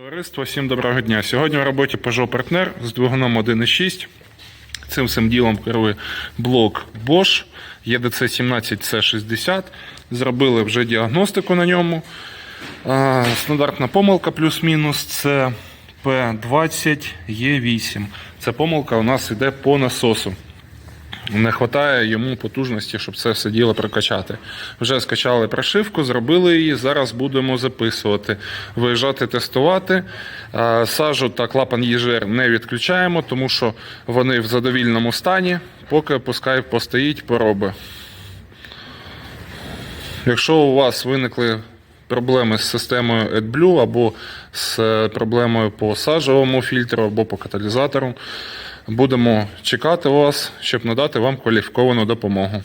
Товариство, всім доброго дня. Сьогодні в роботі Peugeot Partner з двигуном 1.6. Цим всім ділом керує блок Bosch EDC17C60. Зробили вже діагностику на ньому. Стандартна помилка плюс-мінус це P20E8. Ця помилка у нас йде по насосу. Не вистачає йому потужності, щоб це все діло прокачати. Вже скачали прошивку, зробили її. Зараз будемо записувати, виїжджати, тестувати. Сажу та клапан ЄЖР не відключаємо, тому що вони в задовільному стані, поки пускай постоїть, пороби. Якщо у вас виникли проблеми з системою AdBlue або з е, проблемою по сажовому фільтру або по каталізатору, будемо чекати вас, щоб надати вам кваліфіковану допомогу.